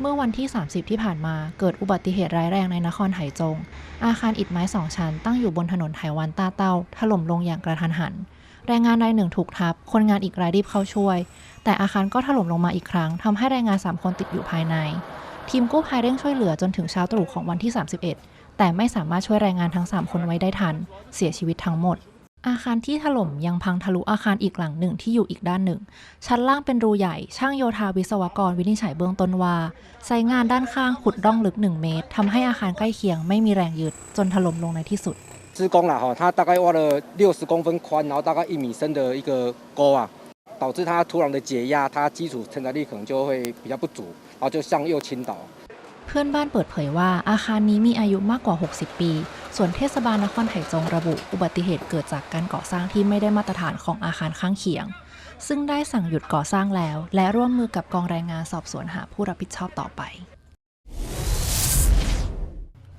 เมื่อวันที่ 30 ที่ผ่านมาเกิดอุบัติเหตุร้ายแรงในนครไหจง อาคารอิฐไม้สองชั้นตั้งอยู่บนถนนไหหวันต้าเต้าถล่มลงอย่างกระทันหัน แรงงานรายหนึ่งถูกทับ คนงานอีกรายรีบเข้าช่วย แต่อาคารก็ถล่มลงมาอีกครั้งทำให้แรงงาน 3 คนติดอยู่ภายใน ทีมกู้ภัยเร่งช่วยเหลือจนถึงเช้าตรู่ของวันที่ 31 แต่ไม่สามารถช่วยแรงงานทั้ง 3 คนไว้ได้ทัน เสียชีวิตทั้งหมด อาคารที่ถล่มยังพังทะลุอาคารอีกหลังหนึ่งที่อยู่อีกด้านหนึ่ง ชั้นล่างเป็นรูใหญ่ ช่างโยธาวิศวกรวินิจฉัยเบื้องต้นว่าไซต์งานด้านข้างขุดร่องลึก 1 เมตรทำให้อาคารใกล้เคียงไม่มีแรงยึด จนถล่มลงในที่สุด 施工了哈，它大概挖了六十公分宽，然后大概一米深的一个沟啊，导致它土壤的解压，它基础承载力可能就会比较不足，然后就向右倾倒。 เพื่อนบ้านเปิดเผยว่าอาคารนี้มีอายุมากกว่า 60 ปี ส่วนเทศบาลนครไถจงระบุ อุบัติเหตุเกิดจากการก่อสร้างที่ไม่ได้มาตรฐานของอาคารข้างเคียง ซึ่งได้สั่งหยุดก่อสร้างแล้ว และร่วมมือกับกองแรงงานสอบสวนหาผู้รับผิดชอบต่อไป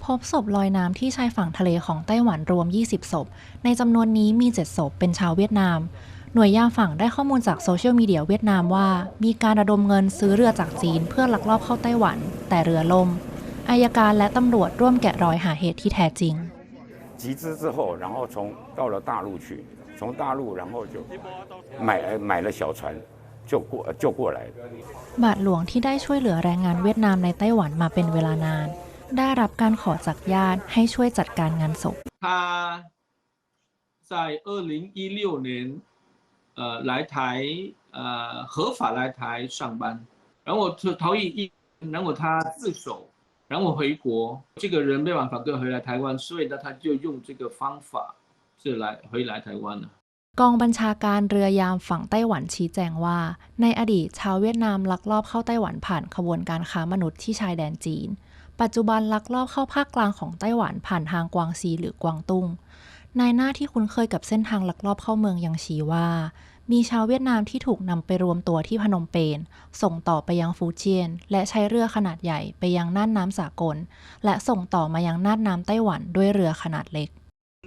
พบศพลอยน้ำที่ชายฝั่งทะเลของไต้หวันรวม 20 ศพ ในจำนวนนี้มี 7 ศพเป็นชาวเวียดนามหน่วยยามฝั่งได้ข้อมูลจากโซเชียลมีเดียเวียดนามว่า มีการระดมเงินซื้อเรือจากจีนเพื่อลักลอบเข้าไต้หวัน แต่เรือล่ม อายการและตำรวจร่วมแกะรอยหาเหตุที่แท้จริง 集资之后，然后从到了大陆去，从大陆然后就买买了小船，就过就过来的。 บาทหลวงที่ได้ช่วยเหลือแรงงานเวียดนามในไต้หวันมาเป็นเวลานาน ได้รับการขอจากญาติให้ช่วยจัดการงานศพ 他在二零一六年，呃，来台，呃，合法来台上班，然后逃逃逸一，然后他自首， 然后回国，这个人没办法跟回来台湾，所以呢，他就用这个方法是来回来台湾了。 กองบัญชาการเรือยามฝั่งไต้หวันชี้แจงว่า ในอดีตชาวเวียดนามลักลอบเข้าไต้หวันผ่านขบวนการค้ามนุษย์ที่ชายแดนจีน ปัจจุบันลักลอบเข้าภาคกลางของไต้หวันผ่านทางกวางซีหรือกวางตุ้ง นายหน้าที่คุ้นเคยกับเส้นทางลักลอบเข้าเมืองยังชี้ว่า มีชาวเวียดนามที่ถูกนำไปรวมตัวที่พนมเปญ ส่งต่อไปยังฟูเจียน และใช้เรือขนาดใหญ่ไปยังน่านน้ำสากล และส่งต่อมายังน่านน้ำไต้หวันด้วยเรือขนาดเล็ก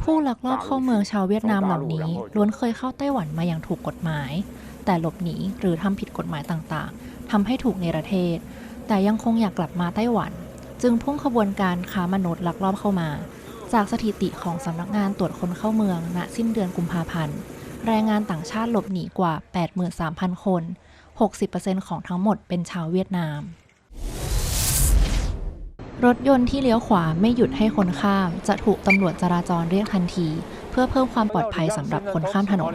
ผู้ลักลอบเข้าเมืองชาวเวียดนามเหล่านี้ ล้วนเคยเข้าไต้หวันมาอย่างถูกกฎหมาย แต่หลบหนีหรือทำผิดกฎหมายต่างๆทำให้ถูกเนรเทศ แต่ยังคงอยากกลับมาไต้หวัน จึงพุ่งขบวนการค้ามนุษย์ลักลอบเข้ามา จากสถิติของสำนักงานตรวจคนเข้าเมืองณสิ้นเดือนกุมภาพันธ์ แรงงานต่างชาติหลบหนีกว่า 83,000 คน 60%ของทั้งหมดเป็นชาวเวียดนาม รถยนต์ที่เลี้ยวขวาไม่หยุดให้คนข้าม จะถูกตำรวจจราจรเรียกทันที เพื่อเพิ่มความปลอดภัยสำหรับคนข้ามถนน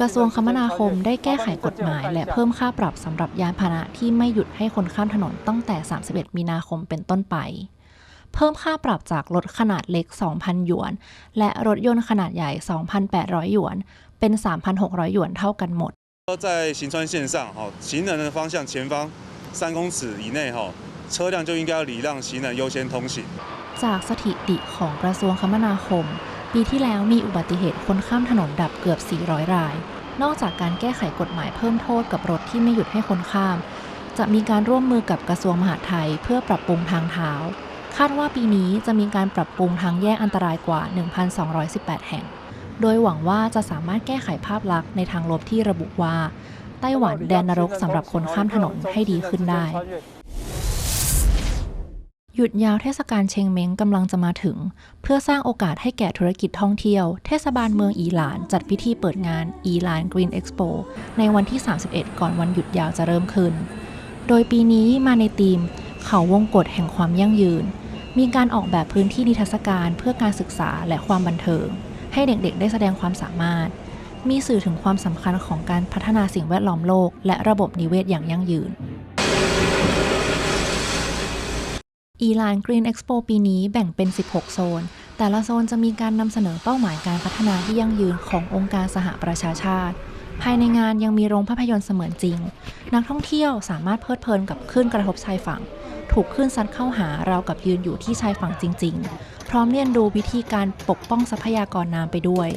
กระทรวงคมนาคมได้แก้ไขกฎหมาย และเพิ่มค่าปรับสำหรับยานพาหนะที่ไม่หยุดให้คนข้ามถนนตั้งแต่ 31 มีนาคมเป็นต้นไปเพิ่มค่าปรับจากรถขนาดเล็ก 2,000 หยวน และรถยนต์ขนาดใหญ่ 2,800 หยวน เป็น 3,600 หยวนเท่ากันหมด 在行川线上，哈，行人的方向前方三公尺以内，哈，车辆就应该要礼让行人优先通行。 จากสถิติของกระทรวงคมนาคม ปีที่แล้วมีอุบัติเหตุคนข้ามถนนดับเกือบ 400 ราย นอกจากการแก้ไขกฎหมายเพิ่มโทษกับรถที่ไม่หยุดให้คนข้าม จะมีการร่วมมือกับกระทรวงมหาดไทยเพื่อปรับปรุงทางเท้า คาดว่าปีนี้จะมีการปรับปรุงทางแยกอันตรายกว่า 1,218 แห่ง โดยหวังว่าจะสามารถแก้ไขภาพลักษณ์ในทางลบที่ระบุว่า ไต้หวันแดนนรกสำหรับคนข้ามถนนให้ดีขึ้นได้ หยุดยาวเทศกาลเชงเม้งกำลังจะมาถึง เพื่อสร้างโอกาสให้แก่ธุรกิจท่องเที่ยว เทศบาลเมืองอีหลานจัดพิธีเปิดงานอีหลาน Green Expo ในวันที่ 31 ก่อนวันหยุดยาวจะเริ่มขึ้น โดยปีนี้มาในธีม เขาวงกฏแห่งความยั่งยืน มีการออกแบบพื้นที่นิทรรศการเพื่อการศึกษาและความบันเทิง ให้เด็กๆ ได้แสดงความสามารถ มีสื่อถึงความสำคัญของการพัฒนาสิ่งแวดล้อมโลก และระบบนิเวศอย่างยั่งยืนอีลาน Green Expo ปีนี้แบ่งเป็น 16 โซน แต่ละโซนจะมีการนำเสนอเป้าหมายการพัฒนาที่ยั่งยืนขององค์การสหประชาชาติ ภายในงานยังมีโรงภาพยนตร์เสมือนจริง นักท่องเที่ยวสามารถเพลิดเพลินกับคลื่นกระทบชายฝั่ง ถูกคลื่นซัดเข้าหาเรากับยืนอยู่ที่ชายฝั่งจริง ๆ พร้อมเรียนรู้วิธีการปกป้องทรัพยากรน้ำไปด้วย